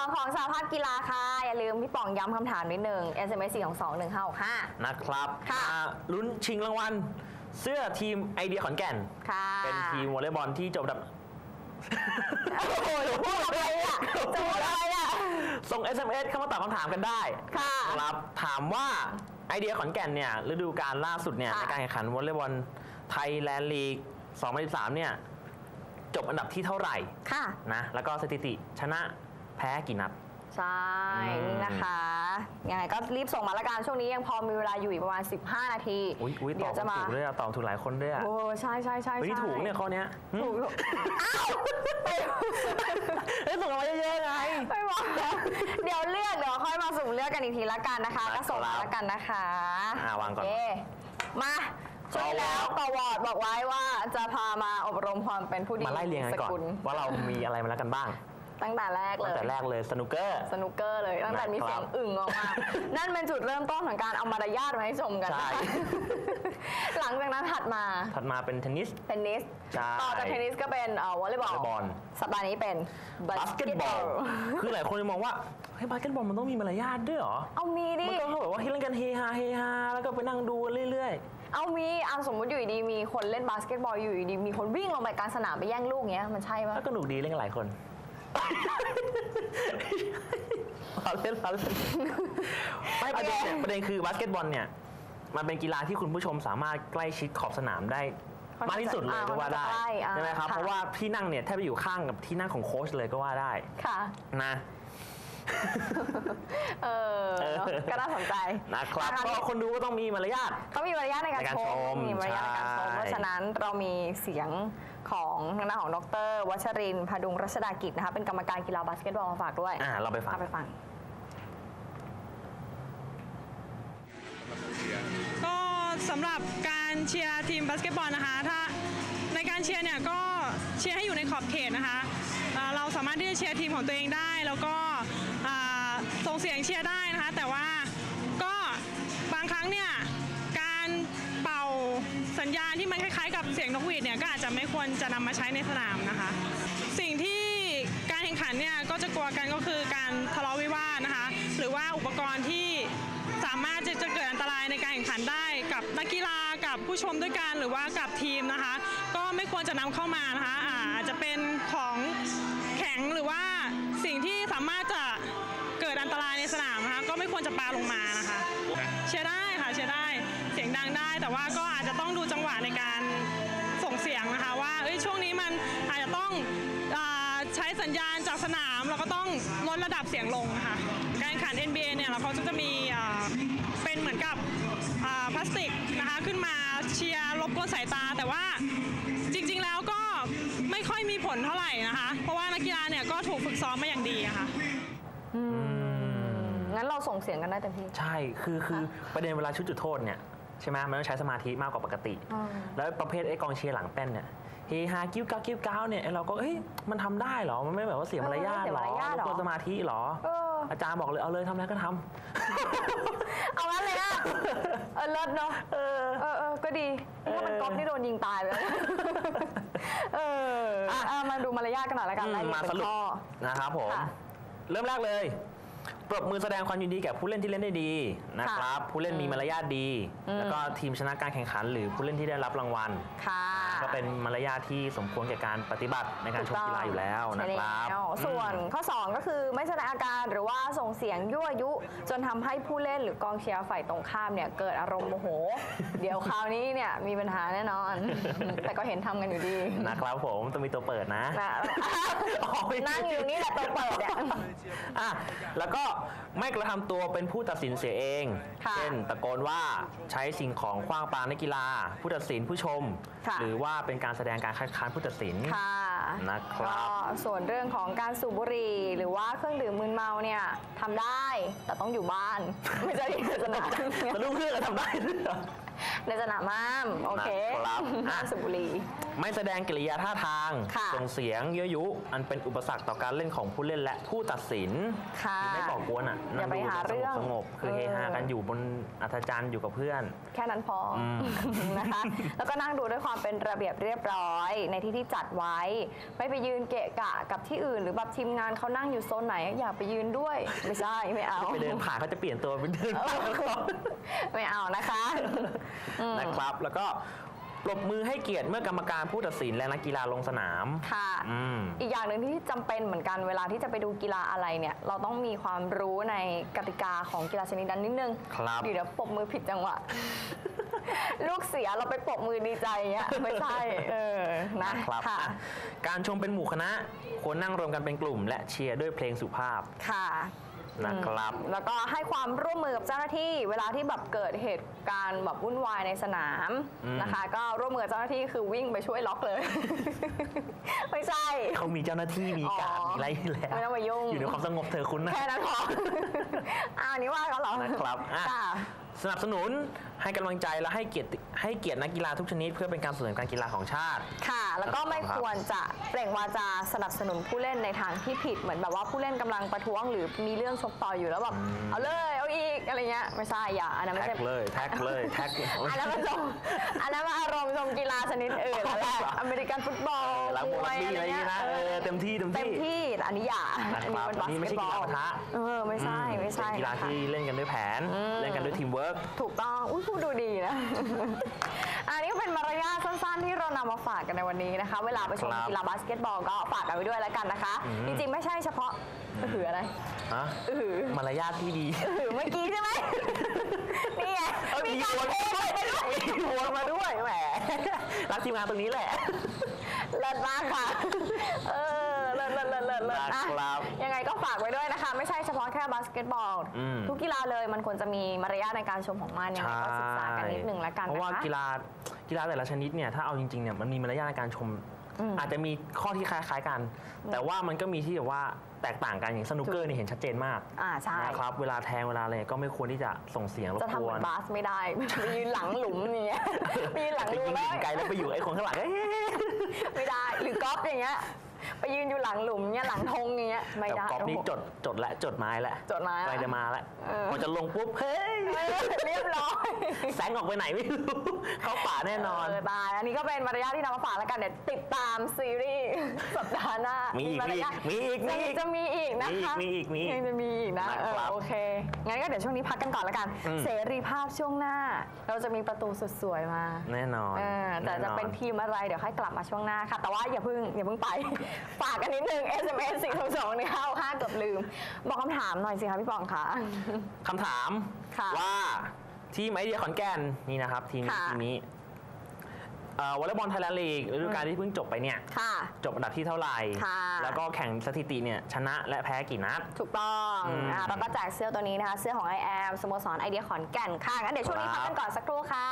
2ของสาภาพกีฬาค่ะ อย่าลืมพี่ป๋องย้ำคำถามนิดนึง SMS 4 2 2 1 5 6 5นะครับค่ะมาลุ้นชิงรางวัลเสื้อทีมไอเดียขอนแก่น ค่ะ เป็นทีมวอลเลย์บอลที่จบอันดับ โอ้โหพูดอะไรอะจะพูดอะไรอะ ส่ง SMS เข้ามาตอบคำถามกันได้ ค่ะ ครับถามว่าไอเดียขอนแก่นเนี่ยฤดูกาลล่าสุดเนี่ยค่ะในการแข่งขันวอลเลย์บอลไทยแลนด์ลีก 2013 เนี่ยจบอันดับที่เท่าไหร่ ค่ะ นะ แล้วก็สถิติชนะ แพ้กี่นัด ใช่อืมนี่นะคะ ยังไงก็รีบส่งมาละกันช่วงนี้ยังพอมีเวลาอยู่อีกประมาณ 15 นาที อุ้ยอุ้ยตเดี๋อยบวจะมา ถูกด้วยอะตอบถูกหลายคนด้วยอะโอ้ใช่ใช่ใช่เฮ้ยนี่ใช่ถูกเนี่ยข้อเนี้ยหึถูกถูกอ้าวเฮ้ยส่งมาเยอะๆไง ไม่บอกแล้วเดี๋ยวเลือกเดี๋ยวค่อยมาสุ่มเลือกกันอีกทีละกันนะคะนะครับก็ส่งมาละกันนะคะอ่าวางก่อน โเคมาช่วงที่แล้วกวอดบอกไว้ว่าจะพามาอบรมความเป็นผู้ดีมาไล่เรียงกันก่อนสลว่าเรามีอะไรมาแล้วกันบ้าง ตั้งแต่แรกเลตั้งย แต่แรกเลยสนุกเกอร์ สนุกเกอร์เลยตั้งแต่มีนะครับเสียงอึ่งออกมา นั่นเป็นจุดเริ่มต้นของการเอามารยาทมาให้ชมกันใช่ นะคะหลังจากนั้นถัดมาถัดมาเป็นเทนนิส เทนนิส ใช่ต่อจากเทนนิสก็เป็นเอ่อวอลเลย์บอลวอลเลย์บอล สัปดาห์นี้เป็นบาสเกตบอล คือหลายคนจะมองว่า เฮ้ยบาสเกตบอลมันต้องมีมารยาทด้วยเหรอ เอามีดิ มันก็แบบว่าเฮ้ยเล่นกันเฮฮาเฮฮาแล้วก็ไปนั่งดูกันเรื่อยเอามีเอาสมมติอยู่ดีๆมีคนเล่นบาสเกตบอลอยู่ดีๆมีคนวิ่งลงไปกลางสนามไปแย่งลูกเงี้ยมันใช่ๆ ปะแล้วก็หนุกดีเล่นกันหลายคน เราเล่นเราเล่นไม่ประเด็นเนี่ยประเด็นคือบาสเกตบอลเนี่ย มันเป็นกีฬาที่คุณผู้ชมสามารถใกล้ชิดขอบสนามได้มากที่สุดเลยก็ว่าได้ใช่ไหมครับ เพราะว่าที่นั่งเนี่ยแทบจะอยู่ข้างกับที่นั่งของโค้ชเลยก็ว่าได้ค่ะนะ เออเออก็น่าสนใจนะครับนะคะก็คนดูก็ต้องมีมารยาทเขามีมารยาทในการในการชชมมมีมารยาทในการชม ใช่ เพราะฉะนั้นเรามีเสียงของทางด้านของดรวัชรินทร์พดุงรัชดากิจนะคะ เป็นกรรมการกีฬาบาสเกตบอลมาฝากด้วยอ่าเราไปฟัง เอาไปฟัง ก็สำหรับการเชียร์ทีมบาสเกตบอลนะคะ ถ้าในการเชียร์เนี่ยก็เชียร์ให้อยู่ในขอบเขตนะคะอ่าเราสามารถที่จะเชียร์ทีมของตัวเองได้ แล้วก็อ่าส่ง เสียงเชียร์ได้นะคะ แต่ว่าก็บางครั้งเนี่ยการเป่าสัญญาณที่มันคล้ายๆ กับเสียงนกหวีดเนี่ยก็อาจจะไม่ควรจะนำมาใช้ในสนามนะคะ สิ่งที่การแข่งขันเนี่ยก็จะกลัวกันก็คือการทะเลาะวิวาทนะคะ หรือว่าอุปกรณ์ที่สามารถจะจะเกิดอันตรายในการแข่งขันได้กับนักกีฬากับผู้ชมด้วยกันหรือว่ากับทีมนะคะ ก็ไม่ควรจะนำเข้ามานะคะอาจจะเป็นของแข็งหรือว่าสิ่งที่สามารถจะ ไม่ควรจะปาลงมานะคะ เชียร์ได้ค่ะเชียร์ได้เสียงดังได้ แต่ว่าก็อาจจะต้องดูจังหวะในการส่งเสียงนะคะ ว่าช่วงนี้มันอาจจะต้องอใช้สัญญาณจากสนามเราก็ต้องลดระดับเสียงลงนะคะการแข่งขัน NBA เนี่ยเราเขาจะมีเป็นเหมือนกับพลาสติกนะคะขึ้นมาเชียร์รบกวนสายตา แต่ว่าจริง ๆ แล้วก็ไม่ค่อยมีผลเท่าไหร่ งั้นเราส่งเสียงกันได้เต็มที่ ใช่ คือคือประเด็นเวลาชุดจุดโทษเนี่ยใช่ไหมมันต้องใช้สมาธิมากกว่าปกติอืมแล้วประเภทไอ้กองเชียร์หลังแป้นเนี่ยเฮฮากิ้วก้าวกิ้วก้าวเนี่ยไอ้เราก็เฮ้ยมันทำได้เหรอ มันไม่แบบว่าเสียมารยาทเหรอเออไม่เสียมารยาทเหรอรบกวนสมาธิเหรอเอออาจารย์บอกเลยเอาเลยทำอะไรก็ทำเอางั้นเลยอะเออเลิศเนาะเออเออเออก็ดีถ้ามันก๊อปนี่โดนยิงตายไปแล้วเอออะมาดูมารยาทกันหน่อยละกันอืมไล่เรียงมาเป็สนรุปข้อนะครับผมค่ะเริ่มแรกเลย ปรบมือแสดงความยินดีแก่ผู้เล่นที่เล่นได้ดีนะครับ ผู้เล่นมีมารยาทดีอืมแล้วก็ทีมชนะการแข่งขัน หรือผู้เล่นที่ได้รับรางวัลค่ะก็เป็นมารยาทที่สมควรแก่การปฏิบัติในการชมกีฬาอยู่แล้วนะครับใช่แล้วส่วนข้อ 2 ก็คือไม่แสดงอาการหรือว่าส่งเสียงยั่วยุ จนทำให้ผู้เล่นหรือกองเชียร์ฝ่ายตรงข้ามเนี่ยเกิดอารมณ์โมโห เดี๋ยวคราวนี้เนี่ยมีปัญหาแน่นอน แต่ก็เห็นทำกันอยู่ดีนะครับผมต้องมีตัวเปิดนะนะอ๋อไม่นั่งอยู่นี่แหละตัวเปิดเนี่ยอะแล้วก็ไม่กระทำตัวเป็นผู้ตัดสินเสียเอง ค่ะเช่นตะโกนว่าใช้สิ่งของขว้างปานักกีฬา ผู้ตัดสินผู้ชม ค่ะ หรือว่าเป็นการแสดงการคัดค้านผู้ตัดสิน ค่ะนะครับ ก็ส่วนเรื่องของการสูบบุหรี่หรือว่าเครื่องดื่มมึนเมาเนี่ยทำได้แต่ต้องอยู่บ้าน ไม่ใช่ที่สนามแต่ลูกเพื่อนก็ทำได้ด้วยเหรอ ในสนามม้ามโอเคนะครับอะ ห้ามสูบบุหรี่ไม่แสดงกิริยาท่าทาง ค่ะ ส่งเสียงยั่วยุ อันเป็นอุปสรรคต่อการเล่นของผู้เล่นและผู้ตัดสิน ค่ะคือไม่ก่อกวนอะอย่าไปนั่งดูหาเรื่อง สงบๆคือเฮฮากันอยู่บนอัธจันทร์อยู่กับเพื่อน แค่นั้นพออม นะคะ แล้วก็นั่งดูด้วยความเป็นระเบียบเรียบร้อย ในที่ที่จัดไว้ ไม่ไปยืนเกะกะกับที่อื่น หรือแบบทีมงานเขานั่งอยู่โซนไหน อย่าไปยืนด้วย ไม่ใช่ไม่เอา ไปเดินผ่านเขาจะเปลี่ยนตัวเป็นเดินผ่านเขาไม่เอานะคะ อืม นะครับ แล้วก็ ปรบมือให้เกียรติเมื่อกรรมการผู้ตัดสินและนักกีฬาลงสนามค่ะ อืม อีกอย่างหนึ่งที่จำเป็นเหมือนกันเวลาที่จะไปดูกีฬาอะไรเนี่ย เราต้องมีความรู้ในกติกาของกีฬาชนิดนั้นนิดนึงครับ เดี๋ยวปรบมือผิดจังหวะ ลูกเสียเราไปปรบมือดีใจเงี้ยไม่ใช่ เออนะนะครับค่ะ อะการชมเป็นหมู่คณะควรนั่งรวมกันเป็นกลุ่ม และเชียร์ด้วยเพลงสุภาพ ค่ะ นะครับ แล้วก็ให้ความร่วมมือกับเจ้าหน้าที่ เวลาที่แบบเกิดเหตุการณ์แบบวุ่นวายในสนามอืมนะคะ ก็ร่วมมือกับเจ้าหน้าที่คือวิ่งไปช่วยล็อกเลย ไม่ใช่เขามีเจ้าหน้าที่มีการอ๋อมีอะไรอยู่แล้วไม่ต้องมายุ่งอยู่ในความสงบเธอคุณนะแค่นั้นพออ้าวอันนี้ว่าเขาเหรอนะครับอะค่ะ สนับสนุนให้กำลังใจและให้เกียรติให้เกียรตินักกีฬาทุกชนิด เพื่อเป็นการส่งเสริมการกีฬาของชาติ ค่ะ แล้วก็ไม่ครับควรจะเปล่งวาจาสนับสนุนผู้เล่นในทางที่ผิดเหมือนแบบว่าผู้เล่นกำลังประท้วง หรือมีเรื่องชกต่อยอยู่แล้วแบบเอาเลยเอาอีกอะไรเงี้ยไม่ใช่อย่าอันนั้นไม่แท็ใช่กเลยแท็กเลยแท็ก อันนั้นมันชมอันนั้นมันอารมณ์ชมกีฬาชนิดอื่นแล้วแหละอเมริกันฟุตบอลล้างบอลมวยบี้อะไรอย่างงี้นะเออเต็มที่เต็มเต็มที่ ที่แต่อันนี้อย่านะครับอันนี้มันบาสนี่ไม่เกใช่ตบอลกีฬาปะทะ เออไม่ใช่ไม่ใช่เป็นกีฬานะคะ ที่เล่นกันด้วยแผน เล่นกันด้วยทีมเวิร์กถูกต้อง อุ้ยพูดดูดีนะ อันนี้ก็เป็นมารยาทสั้นๆ ที่เรานำมาฝากกันในวันนี้นะคะ เวลาไปชมครับกีฬาบาสเกตบอลก็ฝากกันไว้ด้วยแล้วกันนะคะ อืมจริงๆ ไม่ใช่เฉพาะอือหืออะไรฮะอือหือมารยาทที่ดีอือหือเมื่อกี้ใช่ไหม นี่ไงเอ้ยมีการวนเทไปด้วยมีวนมาด้วยแหมรักทีมงานตรงนี้แหละ เลิศมากค่ะ เออ เลิศเลิศเลิศเลิศเลิศอะนะครับยังไงก็ฝากไว้ด้วยนะคะ ไม่ใช่เฉพาะแค่บาสเกตบอล อืม ทุกกีฬาเลยมันควรจะมีมารยาทในการชมของมันยังไงก็ศึกษากันนิดหนึ่งแล้วกันเพราะว่านะคะ กีฬากีฬาแต่ละชนิดเนี่ยถ้าเอาจริงๆเนี่ยมันมีมารยาทในการชม อืมอาจจะมีข้อที่คล้ายๆกัน แต่ว่ามันก็มีที่แบบว่าแตกต่างกันอย่างสนุกเกอร์นี่เห็นชัดเจนมากอ่าใช่ นะครับเวลาแทงเวลาอะไรก็ไม่ควรที่จะส่งเสียงรบจะทำกเหวมือนนบาสไม่ได้ไปยืนหลังหลุมอย่างเงี้ยไปยืนหลังไปรูยิงแล้หญิงไกลแล้วไปอยู่ไอ้คนข้างหลังเอ๊ะ ไม่ได้หรือกอล์ฟอย่างเงี้ย ไปยืนอยู่หลังหลุมเงี้ยหลังธงอย่างเงี้ยไม่แต่ได้กอล์ฟนี่โอ้โห จดจดและจดไม้แล้วจดไม้แล้วกำลังจะมาแล้วเออ พอจะลงปุ๊บเฮ้ยเออเรียบร้อย แสงออกไปไหนไม่รู้เข้าป่าแน่นอน เออตายอันนี้ก็เป็นมารยาทที่นำมาฝากแล้วกันเดี๋ยวติดตามซีรีส์สัปดาห์หน้า มีมีอีกมารยาทมีอีกมีอีกจะมีอีกนะคะมีอีกมีอีกยังจะมีอีกนะนะครับเออโอเค งั้นก็เดี๋ยวช่วงนี้พักกันก่อนแล้วกัน อืม เสรีภาพช่วงหน้า เราจะมีประตูสุดสวยมาแน่นอนเออแต่จะแอเป็นทีมอะไรเดี๋ยวค่อยกลับมาช่วงหน้าค่ะ แต่ว่าอย่าเพิ่งอย่าเพิ่งไป ฝากกันนิดนึง SMS 4 2 2 1 5 5เกือบลืม บอกคำถามหน่อยสิคะพี่ปองคะ คำถามค่ะ ว่า ทีมไอเดียขอนแก่นนี่นะครับทีมนี้ค่ะ ทีมนี้เอ่อวอลเลย์บอลไทยแลนด์ลีกฤดูกาลที่เพิ่งจบไปเนี่ย ค่ะ จบอันดับที่เท่าไหร่ ค่ะ แล้วก็แข่งสถิติเนี่ยชนะและแพ้กี่นัด ถูกต้องอืมอ่าเราก็แจกเสื้อตัวนี้นะคะ เสื้อของ I am สโมสรไอเดียขอนแก่นค่ะงั้นเดี๋ยวช่วงนี้ครัพับกกันก่อนสักครู่ค่ะ